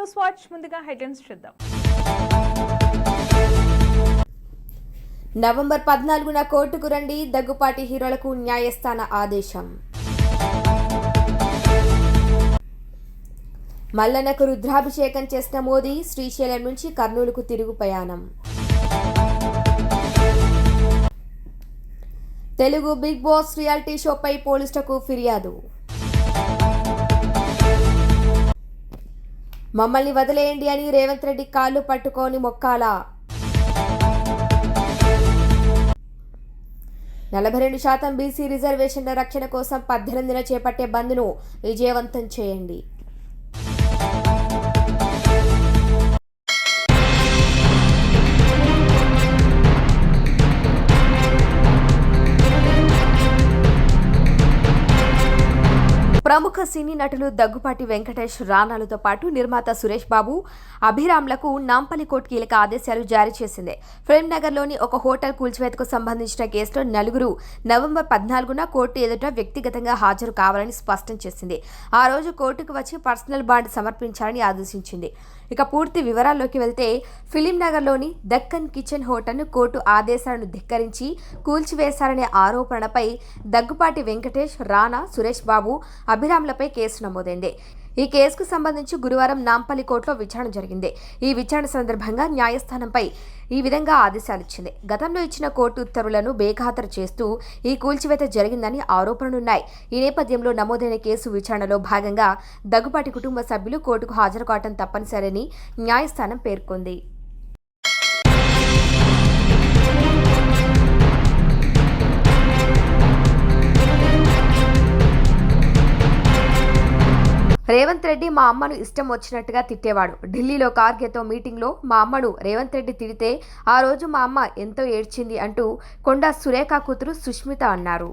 News watch ముందుగా headlines చూద్దాం. November పద్నాలుగున కోర్టుకు రండి దగ్గుపాటి హీరోలకు న్యాయస్థాన ఆదేశం. మల్లన్నకు రుద్రాభిషేకం చేసిన మోదీ శ్రీశైలం నుంచి కర్నూలుకు తిరుగు ప్రయాణం. తెలుగు బిగ్ బాస్ రియాలిటీ షోపై పోలీసులకు ఫిర్యాదు. మమ్మల్ని వదిలేయండి అని రేవంత్ రెడ్డి కాళ్ళు పట్టుకొని మొక్కాలా? నలభై రెండు శాతం బీసీ రిజర్వేషన్ల రక్షణ కోసం పద్దెనిమిదిన చేపట్టే బంద్ను విజయవంతం చేయండి. ప్రముఖ సినీ నటులు దగ్గుపాటి వెంకటేష్ రాణాలతో పాటు నిర్మాత సురేష్ బాబు అభిరామ్లకు నాంపల్లి కోర్టు కీలక ఆదేశాలు జారీ చేసింది. ఫిల్మ్ నగర్లోని ఒక హోటల్ కూల్చివేతకు సంబంధించిన కేసులో నలుగురు నవంబర్ పద్నాలుగున కోర్టు ఎదుట వ్యక్తిగతంగా హాజరు కావాలని స్పష్టం చేసింది. ఆ రోజు కోర్టుకు వచ్చి పర్సనల్ బాండ్ సమర్పించాలని ఆదేశించింది. ఇక పూర్తి వివరాల్లోకి వెళ్తే ఫిలిం నగర్లోని దక్కన్ కిచెన్ హోటల్ను కోర్టు ఆదేశాలను ధిక్కరించి కూల్చివేశారనే ఆరోపణపై దగ్గుపాటి వెంకటేష్ రానా సురేష్ బాబు అభిరామ్లపై కేసు నమోదైంది. ఈ కేసుకు సంబంధించి గురువారం నాంపల్లి కోర్టులో విచారణ జరిగింది. ఈ విచారణ సందర్భంగా న్యాయస్థానంపై ఈ విధంగా ఆదేశాలిచ్చింది గతంలో ఇచ్చిన కోర్టు ఉత్తర్వులను బేఖాతరు చేస్తూ ఈ కూల్చివేత జరిగిందని ఆరోపణలున్నాయి ఈ నేపథ్యంలో నమోదైన కేసు విచారణలో భాగంగా దగ్గుపాటి కుటుంబ సభ్యులు కోర్టుకు హాజరు కావటం తప్పనిసరని న్యాయస్థానం పేర్కొంది. రేవంత్ రెడ్డి మా అమ్మను ఇష్టం వచ్చినట్టుగా తిట్టేవాడు. ఢిల్లీలో కార్గేతో మీటింగ్లో మా అమ్మను రేవంత్ రెడ్డి తిడితే ఆ రోజు మా అమ్మ ఎంతో ఏడ్చింది అంటూ కొండా సురేఖ కూతురు సుష్మిత అన్నారు.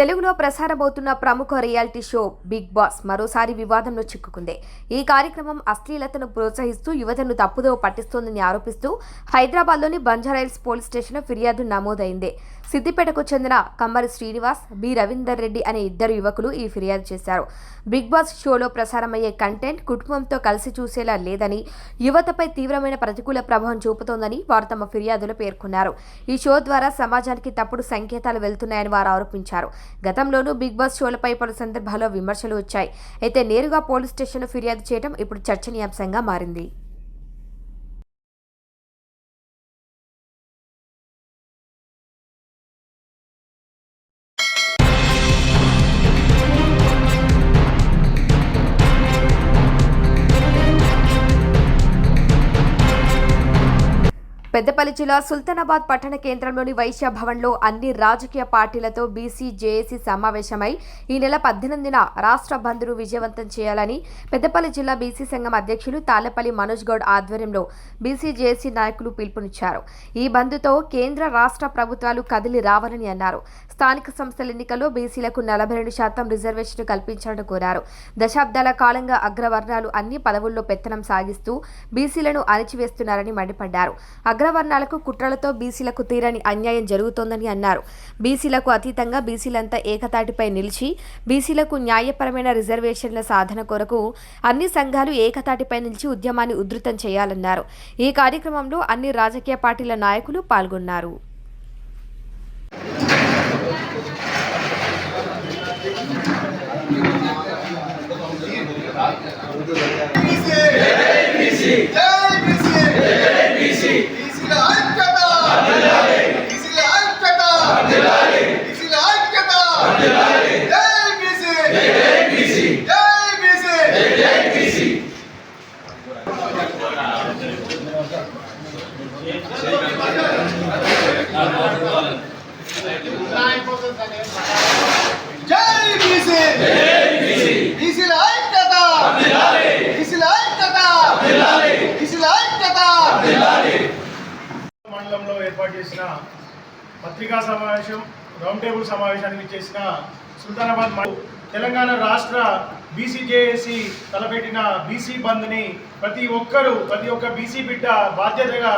తెలుగులో ప్రసారమవుతున్న ప్రముఖ రియాలిటీ షో బిగ్ బాస్ మరోసారి వివాదంలో చిక్కుకుంది. ఈ కార్యక్రమం అశ్లీలతను ప్రోత్సహిస్తూ యువతను తప్పుదో పట్టిస్తోందని ఆరోపిస్తూ హైదరాబాద్లోని బంజారాయిల్స్ పోలీస్ స్టేషన్లో ఫిర్యాదు నమోదైంది. సిద్దిపేటకు చెందిన కమ్మరి శ్రీనివాస్ బి. రవీందర్ రెడ్డి అనే ఇద్దరు యువకులు ఈ ఫిర్యాదు చేశారు. బిగ్ బాస్ షోలో ప్రసారమయ్యే కంటెంట్ కుటుంబంతో కలిసి చూసేలా లేదని యువతపై తీవ్రమైన ప్రతికూల ప్రభావం చూపుతోందని వారు తమ ఫిర్యాదులో పేర్కొన్నారు. ఈ షో ద్వారా సమాజానికి తప్పుడు సంకేతాలు వెళ్తున్నాయని వారు ఆరోపించారు. గతంలోనూ బిగ్ బాస్ షోలపై పలు సందర్భాల్లో విమర్శలు వచ్చాయి. అయితే నేరుగా పోలీస్ స్టేషన్లో ఫిర్యాదు చేయడం ఇప్పుడు చర్చనీయాంశంగా మారింది. పెద్దపల్లి జిల్లా సుల్తానాబాద్ పట్టణ కేంద్రంలోని వైశ్య భవన్లో అన్ని రాజకీయ పార్టీలతో బీసీ జేఏసీ సమావేశమై ఈ నెల పద్దెనిమిదిన రాష్ట్ర బంద్ను విజయవంతం చేయాలని పెద్దపల్లి జిల్లా బీసీ సంఘం అధ్యక్షులు తాళ్ళపల్లి మనోజ్ గౌడ్ ఆధ్వర్యంలో బీసీ జేఏసీ నాయకులు పిలుపునిచ్చారు. ఈ బంద్తో కేంద్ర రాష్ట్ర ప్రభుత్వాలు కదిలి రావాలని అన్నారు. స్థానిక సంస్థల ఎన్నికల్లో బీసీలకు నలభై రెండు శాతం రిజర్వేషన్ కల్పించాలని కోరారు. దశాబ్దాల కాలంగా అగ్రవర్ణాలు అన్ని పదవుల్లో పెత్తనం సాగిస్తూ బీసీలను అణిచివేస్తున్నారని మండిపడ్డారు. అగ్రవర్ణాలకు కుట్రలతో బీసీలకు తీరని అన్యాయం జరుగుతోందని అన్నారు. బీసీలకు అతీతంగా బీసీలంతా ఏకతాటిపై నిలిచి బీసీలకు న్యాయపరమైన రిజర్వేషన్ల సాధన కొరకు అన్ని సంఘాలు ఏకతాటిపై నిలిచి ఉద్యమాన్ని ఉధృతం చేయాలన్నారు. ఈ కార్యక్రమంలో అన్ని రాజకీయ పార్టీల నాయకులు పాల్గొన్నారు జై బీసీ బీసీల ఐక్యత బీసీల ఐక్యత బీసీల ఐక్యత మండలంలో ఏర్పాటు చేసిన పత్రికా సమావేశం రౌండ్ టేబుల్ సమావేశానికి చేసిన సుల్తానాబాద్ తెలంగాణ రాష్ట్ర బీసీజేఏసీ తలపెట్టిన బీసీ బంద్ని ప్రతి ఒక్కరూ ప్రతి ఒక్క బీసీ బిడ్డ బాధ్యతగా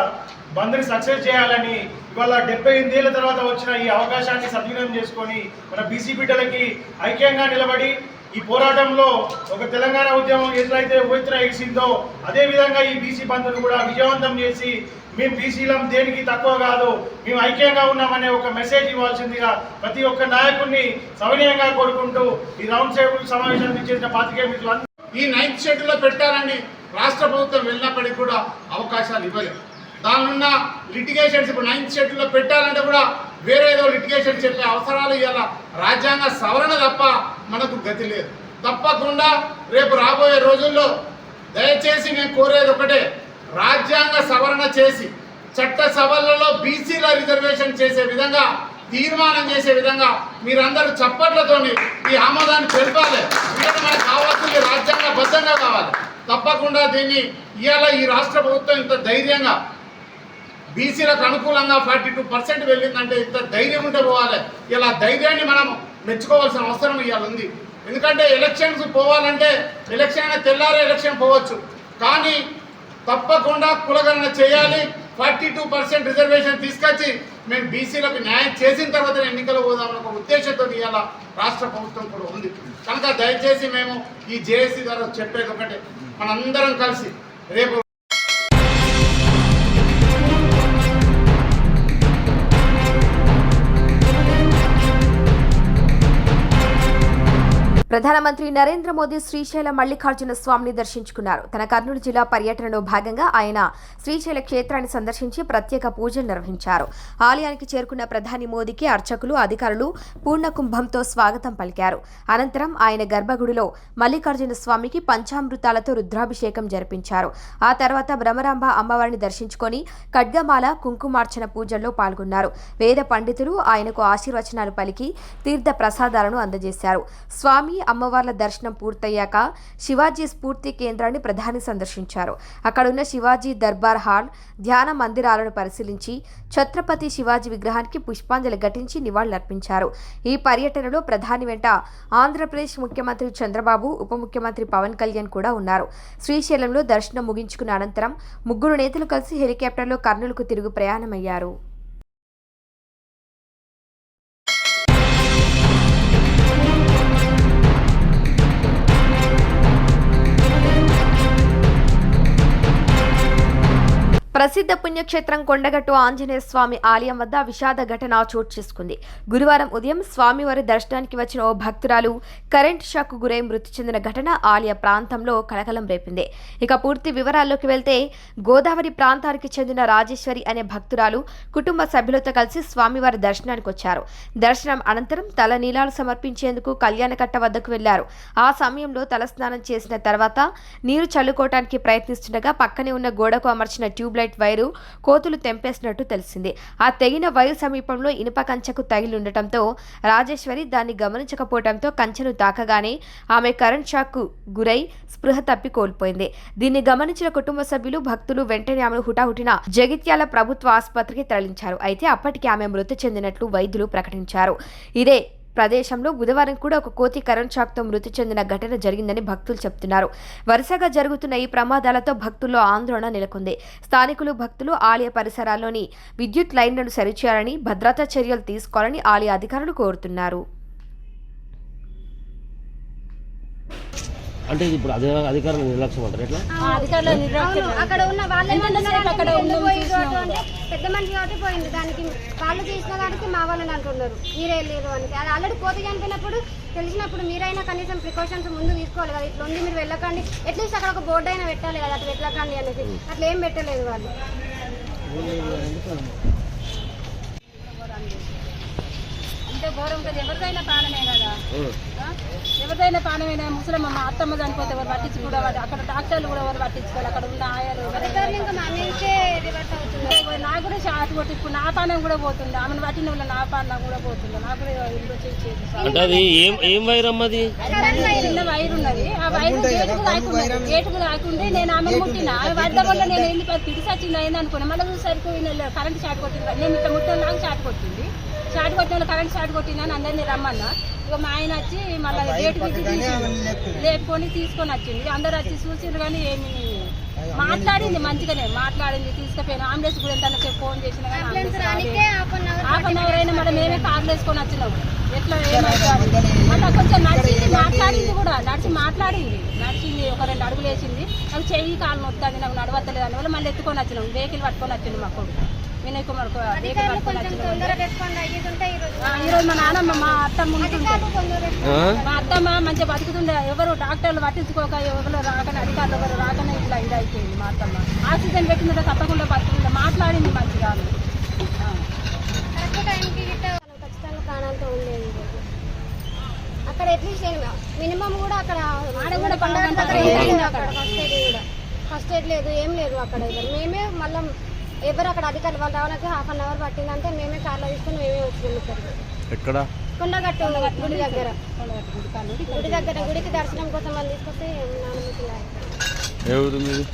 బంద్ని సక్సెస్ చేయాలని ఇవాళ డెబ్బై ఎనిమిదేళ్ళ తర్వాత వచ్చిన ఈ అవకాశాన్ని సద్వినియోగం చేసుకొని మన బీసీ బిడ్డలకి ఐక్యంగా నిలబడి ఈ పోరాటంలో ఒక తెలంగాణ ఉద్యమం ఎట్లయితే ఉత్తర ఎగిసిందో అదే విధంగా ఈ బీసీ బంధును కూడా విజయవంతం చేసి మేము బీసీలం దేనికి తక్కువ కాదు మేము ఐక్యంగా ఉన్నామనే ఒక మెసేజ్ ఇవ్వాల్సిందిగా ప్రతి ఒక్క నాయకుడిని సవినయంగా కోరుకుంటూ ఈ రౌండ్ టేబుల్ సమావేశానికి చేసిన పాతికే మిత్రులు ఈ నైన్త్ షెడ్యూల్లో పెట్టాలని రాష్ట్ర ప్రభుత్వం వెళ్ళినప్పటికీ కూడా అవకాశాలు ఇవ్వలేదు. దానిలో లిటిగేషన్స్ ఇప్పుడు నైన్త్ షెడ్యూల్లో పెట్టాలంటే కూడా వేరే ఏదో లిటిగేషన్ చెప్పే అవసరాలు ఇవాళ రాజ్యాంగ సవరణ తప్ప మనకు గతి లేదు. తప్పకుండా రేపు రాబోయే రోజుల్లో దయచేసి మేము కోరేది ఒకటే రాజ్యాంగ సవరణ చేసి చట్ట సభలలో బీసీల రిజర్వేషన్ చేసే విధంగా తీర్మానం చేసే విధంగా మీరందరూ చప్పట్లతోని ఈ ఆమోదాన్ని తెలిపాలి. మనకు కావాల్సింది రాజ్యాంగబద్ధంగా కావాలి. తప్పకుండా దీన్ని ఇవాళ ఈ రాష్ట్ర ప్రభుత్వం ఇంత ధైర్యంగా బీసీలకు అనుకూలంగా ఫార్టీ టూ పర్సెంట్ వెళ్ళిందంటే ఇంత ధైర్యం ఉంటే పోవాలి. ఇలా ధైర్యాన్ని మనం మెచ్చుకోవాల్సిన అవసరం ఇవాళ ఉంది. ఎందుకంటే ఎలక్షన్స్ పోవాలంటే ఎలక్షన్ అయినా తెల్లారే ఎలక్షన్ పోవచ్చు. కానీ తప్పకుండా కులగణన చేయాలి. ఫార్టీ టూ పర్సెంట్ రిజర్వేషన్ తీసుకొచ్చి మేము బీసీలకు న్యాయం చేసిన తర్వాత ఎన్నికలు పోదామని ఒక ఉద్దేశంతో ఇవాళ రాష్ట్ర ప్రభుత్వం కూడా ఉంది. కనుక దయచేసి మేము ఈ జేఏసీ ద్వారా చెప్పేది ఒకటే. మనందరం కలిసి రేపు ప్రధానమంత్రి నరేంద్ర మోదీ శ్రీశైలం మల్లికార్జున స్వామిని దర్శించుకున్నారు. తన కర్నూలు జిల్లా పర్యటనలో భాగంగా ఆయన శ్రీశైల క్షేత్రాన్ని సందర్శించి ప్రత్యేక పూజలు నిర్వహించారు. ఆలయానికి చేరుకున్న ప్రధాని మోదీకి అర్చకులు అధికారులు పూర్ణకుంభంతో స్వాగతం పలికారు. అనంతరం ఆయన గర్భగుడిలో మల్లికార్జున స్వామికి పంచామృతాలతో రుద్రాభిషేకం జరిపించారు. ఆ తర్వాత భ్రమరాంబ అమ్మవారిని దర్శించుకొని ఖడ్గమాల కుంకుమార్చన పూజల్లో పాల్గొన్నారు. వేద పండితులు ఆయనకు ఆశీర్వచనాలు పలికి తీర్థ ప్రసాదాలను అందజేశారు. స్వామి అమ్మవార్ల దర్శనం పూర్తయ్యాక శివాజీ స్ఫూర్తి కేంద్రాన్ని ప్రధాని సందర్శించారు. అక్కడున్న శివాజీ దర్బార్ హాల్ ధ్యాన మందిరాలను పరిశీలించి ఛత్రపతి శివాజీ విగ్రహానికి పుష్పాంజలి ఘటించి నివాళులర్పించారు. ఈ పర్యటనలో ప్రధాని వెంట ఆంధ్రప్రదేశ్ ముఖ్యమంత్రి చంద్రబాబు ఉప ముఖ్యమంత్రి పవన్ కళ్యాణ్ కూడా ఉన్నారు. శ్రీశైలంలో దర్శనం ముగించుకున్న అనంతరం ముగ్గురు నేతలు కలిసి హెలికాప్టర్లో కర్నూలుకు తిరుగు ప్రయాణమయ్యారు. ప్రసిద్ధ పుణ్యక్షేత్రం కొండగట్టు ఆంజనేయ స్వామి ఆలయం వద్ద విషాద ఘటన చోటు చేసుకుంది. గురువారం ఉదయం స్వామివారి దర్శనానికి వచ్చిన ఓ భక్తురాలు కరెంట్ షాక్ గురై మృతి చెందిన ఘటన ఆలయ ప్రాంతంలో కలకలం రేపింది. ఇక పూర్తి వివరాల్లోకి వెళ్తే గోదావరి ప్రాంతానికి చెందిన రాజేశ్వరి అనే భక్తురాలు కుటుంబ సభ్యులతో కలిసి స్వామివారి దర్శనానికి వచ్చారు. దర్శనం అనంతరం తల నీలాలు సమర్పించేందుకు కళ్యాణకట్ట వద్దకు వెళ్ళారు. ఆ సమయంలో తలస్నానం చేసిన తర్వాత నీరు చల్లుకోవటానికి ప్రయత్నిస్తుండగా పక్కనే ఉన్న గోడకు అమర్చిన ట్యూబ్లైట్ వైరు కోతులు తెంపేసినట్టు తెలిసింది. ఆ తెగిన వైరు సమీపంలో ఇనుప కంచెకు తగిలి ఉండటంతో రాజేశ్వరి దాన్ని గమనించకపోవడంతో కంచెను తాకగానే ఆమె కరెంట్ షాక్కు గురై స్పృహ తప్పి కోల్పోయింది. దీన్ని గమనించిన కుటుంబ సభ్యులు భక్తులు వెంటనే ఆమెను హుటాహుటిన జగిత్యాల ప్రభుత్వ ఆసుపత్రికి తరలించారు. అయితే అప్పటికి ఆమె మృతి చెందినట్లు వైద్యులు ప్రకటించారు. ఇదే ప్రదేశంలో బుధవారం కూడా ఒక కోతి కరెంట్ షాక్తో మృతి చెందిన ఘటన జరిగిందని భక్తులు చెప్తున్నారు. వరుసగా జరుగుతున్న ఈ ప్రమాదాలతో భక్తుల్లో ఆందోళన నెలకొంది. స్థానికులు భక్తులు ఆలయ పరిసరాల్లోని విద్యుత్ లైన్లను సరిచేయాలని భద్రతా చర్యలు తీసుకోవాలని ఆలయ అధికారులు కోరుతున్నారు. అంటే ఇప్పుడు అదే అధికారులు నిర్లక్ష్యం అంటారు ఎట్లా? అక్కడ ఉన్న వాళ్ళు చూసినాం పెద్ద మనిషి కాబట్టి పోయింది దానికి వాళ్ళు తీసిన దానికి మా వాళ్ళని అంటున్నారు మీరే లేరు అని అది ఆల్రెడీ కోత చనిపోయినప్పుడు తెలిసినప్పుడు మీరైనా కనీసం ప్రికాషన్స్ ముందు తీసుకోవాలి కదా. ఇట్లా ఉంది మీరు వెళ్ళకండి. అట్లీస్ట్ అక్కడ ఒక బోర్డు అయినా పెట్టాలి కదా. అట్లా వెళ్ళకండి అనేసి. అట్లా ఏం పెట్టలేదు వాళ్ళు. అంటే ఘోరం కదా ఎవరిదైనా ప్రాణమే కదా? ఎవరిదైనా ప్రాణమైనా ముసలమ్మ మా అత్తమ్మ చనిపోతే ఎవరు పట్టించుకోవడం వాళ్ళు అక్కడ డాక్టర్లు కూడా ఎవరు పట్టించుకోవాలి అక్కడ ఉన్న ఆయాలు అంటే నాకు కూడా షాట్ కొట్టి ఇప్పుడు నా పానం కూడా పోతుంది. ఆమెను పట్టిన వల్ల నా పానం కూడా పోతుంది. నాకు కూడా ఇంట్లో అది ఏం ఏం వైర్ అమ్మది చిన్న వైర్. ఉన్నది. ఆ వైర్ గేటుకు తాకున్నది గేటుకు తాకుంటే నేను ఆమె ముట్టిన? ఆమె వద్ద వల్ల నేను వెళ్ళి తిరిగి వచ్చింది అయింది అనుకున్నా. మళ్ళీ చూసరికి కరెంట్ షాట్ కొట్టింది. నేను ఇట్లా ముట్టం నాకు షాట్ కొట్టింది. షాట్ కొట్టిన వాళ్ళు కరెంట్ షాట్ కొట్టిందని అందరినీ రమ్మన్నా. ఇక మా ఆయన వచ్చి మళ్ళీ గేట్ లేపుకొని తీసుకొని వచ్చింది అందరు వచ్చి చూసిండ్రు కానీ ఏమి మాట్లాడింది మంచిగానే మాట్లాడింది తీసుకుపోయిన. అంబులెన్స్ కూడా ఎంత ఫోన్ చేసిన. హాఫ్ అన్ అవర్ అయినా మేడం మేమే కార్లు వేసుకొని వచ్చినాం ఎట్లా మళ్ళీ కొంచెం నడిచింది మాట్లాడింది కూడా. నడిచి మాట్లాడింది. నడిచింది ఒక రెండు అడుగులు వేసింది. నాకు చెయ్యి కాలు నొత్తుంది నాకు నడవత్తలేదు అని వల్ల మళ్ళీ ఎత్తుకొని వచ్చినాం వెహికల్ పట్టుకొని వచ్చింది మా కొడుకు. వినయ్ కుమార్ ఈరోజు మా నాన్నమ్మ మా అత్తమ్మ మా అత్తమ్మ మంచిగా బతుకుతుండే. ఎవరు డాక్టర్లు పట్టించుకోక ఎవరు రాకనే అధికారులు ఎవరు రాకనే ఇట్లా ఇది అయిపోయింది మా అత్తమ్మ. ఆక్సిజన్ పెట్టిందంటే తప్పకుండా బతుకుండే మాట్లాడింది మంచిగా. ఖచ్చితంగా ప్రాణాలతో ఉండేది. అక్కడ అట్లీస్ట్ మినిమం కూడా అక్కడ ఫస్ట్ ఎయిడ్ కూడా. ఫస్ట్ ఎయిడ్ లేదు ఏం లేదు అక్కడ మేమే మళ్ళీ ఎవరు అక్కడ అధికారులు వాళ్ళు రావడానికి హాఫ్ అన్ అవర్ పట్టిందంటే మేమే కార్లో తీసుకొని మేమే వచ్చినాం ఇక్కడికి ఎక్కడ? కొండగట్టు గుడి దగ్గర. గుడి కాడ నుండి గుడి దగ్గర గుడికి దర్శనం కోసం వాళ్ళు తీసుకొస్తే. ఏ ఊరు మీది?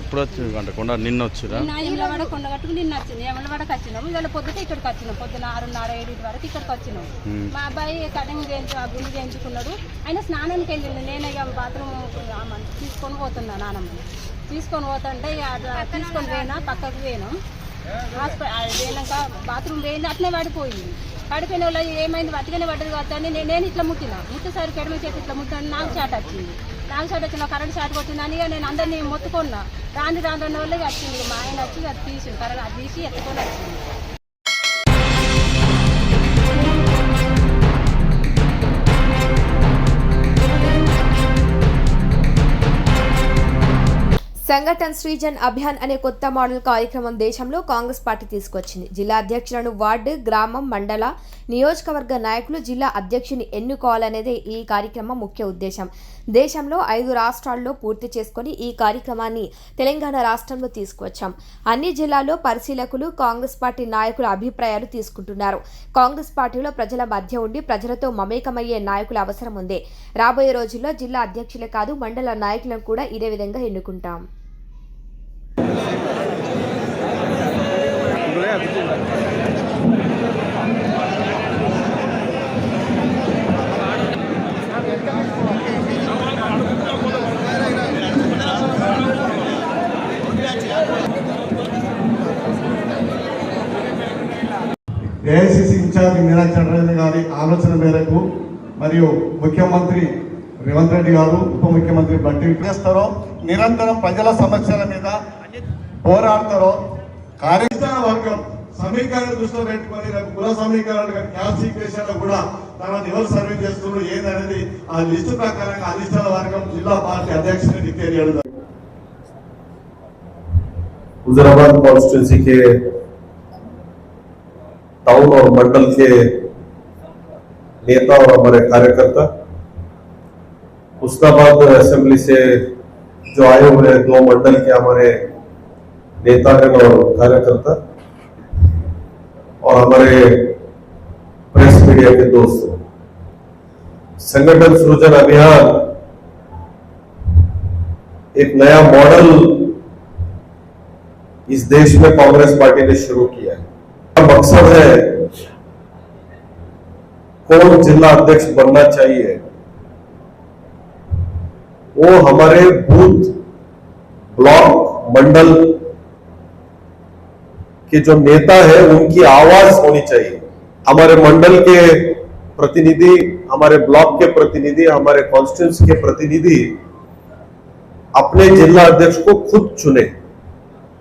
ఎప్పుడు వచ్చి అంటే కొండ నిన్న వచ్చిరా నిన్న ఎమలవాడ కొండగట్టుకు నిన్న వచ్చింది. ఎమలవాడకి వచ్చినాం ఇవాళ పొద్దుటే ఇక్కడికి వచ్చినాం. పొద్దున ఆరున్నర ఏడు వరకు ఇక్కడికి వచ్చినాం. మా అబ్బాయి కటింగ్ చేయించు ఆ గుండు చేయించుకున్నాడు. ఆయన స్నానానికి వెళ్ళిండు. నేను ఇక బాత్రూమ్ తీసుకొని పోతున్నా నానమ్మ తీసుకొని పోతుంటే తీసుకొని పోయినా పక్కకు పోయినాం. హాస్పిటల్ పోయినాక బాత్రూమ్ పోయింది అట్లే పడిపోయింది. పడిపోయిన వాళ్ళు ఏమైంది? బతికనే పడ్డది కాబట్టి అని నేను నేను ఇట్లా ముట్టిన. ముట్టేసరికి ఎడమ చేతి ఇట్లా ముట్టాను నాకు షాట్ వచ్చింది. నాకు షాట్ వచ్చిన కరెంట్ షాట్ కొట్టిందని ఇక నేను అందరినీ మొత్తుకున్నా. రాని రాని రెండు వాళ్ళకి వచ్చింది. మా ఆయన వచ్చి అది తీసి కరెంట్ అది తీసి ఎత్తుకొని వచ్చింది సంఘటన్ శ్రీజన్ అభియాన్ అనే కొత్త మోడల్ కార్యక్రమం దేశంలో కాంగ్రెస్ పార్టీ తీసుకొచ్చింది. జిల్లా అధ్యక్షులను వార్డు గ్రామం మండల నియోజకవర్గ నాయకులు జిల్లా అధ్యక్షుని ఎన్నుకోవాలనేదే ఈ కార్యక్రమం ముఖ్య ఉద్దేశం. దేశంలో ఐదు రాష్ట్రాల్లో పూర్తి చేసుకొని ఈ కార్యక్రమాన్ని తెలంగాణ రాష్ట్రంలో తీసుకువచ్చాం. అన్ని జిల్లాల్లో పరిశీలకులు కాంగ్రెస్ పార్టీ నాయకుల అభిప్రాయాలు తీసుకుంటున్నారు. కాంగ్రెస్ పార్టీలో ప్రజల మధ్య ఉండి ప్రజలతో మమేకమయ్యే నాయకుల అవసరం ఉంది. రాబోయే రోజుల్లో జిల్లా అధ్యక్షులే కాదు మండల నాయకులను కూడా ఇదే విధంగా ఎన్నుకుంటాం. మీనా చంద్రరాజు గారి ఆలోచన మేరకు మరియు ముఖ్యమంత్రి రేవంత్ రెడ్డి గారు ఉప ముఖ్యమంత్రి బట్టి చేస్తారో నిరంతరం ప్రజల సమస్యల మీద పోరాడతారో కార్యక్రమ వర్గం సమీకరణ దృష్టిలో పెట్టుకొని కుల సమీకరణ క్యాల్సిఫికేషన్ కూడా తన నివర్ సర్వే చేస్తున్నారు ఏదనేది ఆ లిస్టు ప్రకారంగా అధిష్టాన వర్గం జిల్లా పార్టీ అధ్యక్షుని డిక్లేర్ చేయడం హుజరాబాద్ కాన్స్టిట్యున్సీకే टाउन और मंडल के नेता और हमारे कार्यकर्ता। हुस्नाबाद असेंबली से जो आए हुए हैं, दो मंडल के हमारे नेतागण और कार्यकर्ता और हमारे प्रेस मीडिया के दोस्त। संगठन सृजन अभियान एक नया मॉडल इस देश में कांग्रेस पार्टी ने शुरू किया है। मकसद है। कौन जिला अध्यक्ष बनना चाहिए? वो हमारे बूथ ब्लॉक मंडल के जो नेता है, उनकी आवाज़ होनी चाहिए। हमारे मंडल के प्रतिनिधि, हमारे ब्लॉक के प्रतिनिधि, हमारे कॉन्स्टिट्यूंस के प्रतिनिधि अपने जिला अध्यक्ष को खुद चुने।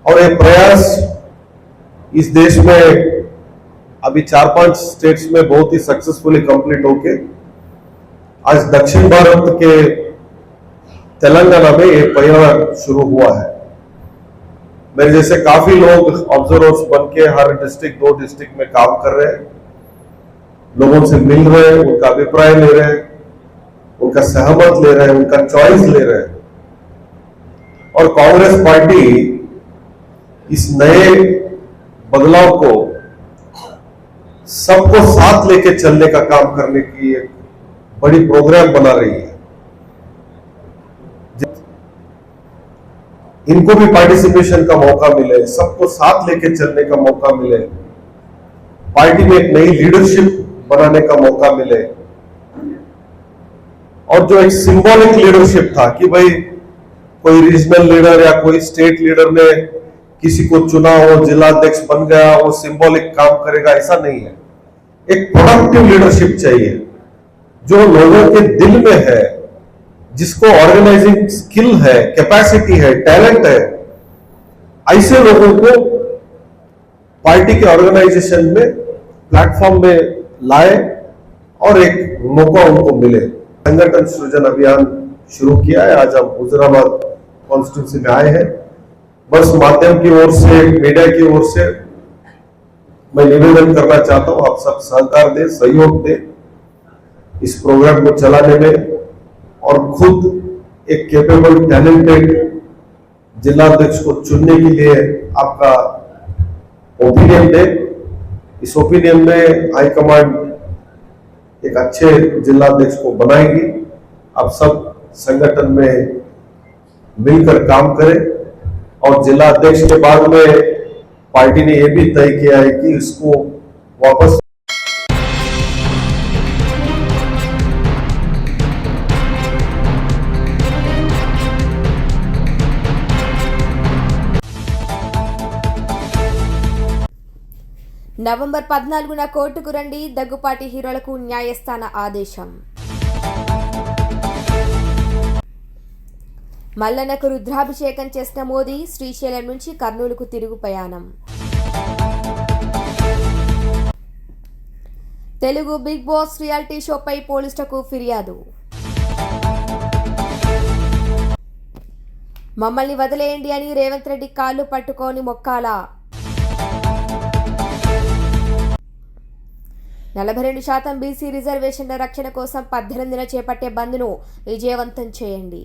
और ये प्रयास इस देश में अभी चार पाँच स्टेट्स में बहुत ही सक्सेसफुली कंप्लीट होके, आज दक्षिण भारत के तेलंगाना में ये पहला शुरू हुआ है। मेरे जैसे काफ़ी लोग ऑब्जर्वर्स बन के हर डिस्ट्रिक्ट दो डिस्ट्रिक्ट में काम कर रहे हैं। लोगों से मिल रहे हैं, उनका अभिप्राय ले रहे हैं, उनका सहमत ले रहे हैं, उनका चॉइस ले रहे हैं। और कांग्रेस पार्टी इस नए बदलाव को सबको साथ लेके चलने का काम करने की एक बड़ी प्रोग्राम बना रही है। इनको भी पार्टिसिपेशन का मौका मिले, सबको साथ लेके चलने का मौका मिले पार्टी में एक नई लीडरशिप बनाने का मौका मिले। और जो एक सिंबॉलिक लीडरशिप था कि भाई कोई रीजनल लीडर या कोई स्टेट लीडर ने किसी को चुना हो जिला अध्यक्ष बन गया वो सिंबॉलिक काम करेगा, ऐसा नहीं है। एक प्रोडक्टिव लीडरशिप चाहिए, जो लोगों के दिल में है, जिसको ऑर्गेनाइजिंग स्किल है कैपेसिटी है टैलेंट है, ऐसे लोगों को पार्टी के ऑर्गेनाइजेशन में प्लेटफॉर्म में लाए और एक मौका उनको मिले। संगठन सृजन अभियान शुरू किया है, आज हम हुजराबाद कॉन्स्टिट्यूंसी में आए हैं। बस माध्यम की ओर से, मीडिया की ओर से मैं निवेदन करना चाहता हूँ, आप सब सहकार दें, सहयोग दें इस प्रोग्राम को चलाने में और खुद एक कैपेबल टैलेंटेड जिलाध्यक्ष को चुनने के लिए आपका ओपिनियन दे। इस ओपिनियन में हाईकमांड एक अच्छे जिलाध्यक्ष को बनाएगी। आप सब संगठन में मिलकर काम करें। और जिला अध्यक्ष के बाद में पार्टी ने यह भी तय किया है कि इसको वापस నవంబర్ పద్నాలుగున కోర్టుకు రండి దగ్గుపాటి హీరోలకు న్యాయస్థాన ఆదేశం మల్లన్నకు రుద్రాభిషేకం చేసిన మోదీ శ్రీశైలం నుంచి కర్నూలుకు తిరుగు ప్రయాణం. తెలుగు బిగ్ బాస్ రియాలిటీ షోపై పోలీసులకు ఫిర్యాదు. మమ్మల్ని వదిలేయండి అని రేవంత్ రెడ్డి కాళ్ళు పట్టుకొని మొక్కాలా. నలభై రెండు శాతం బీసీ రిజర్వేషన్ల రక్షణ కోసం పద్దెనిమిదిన చేపట్టే బంద్ను విజయవంతం చేయండి.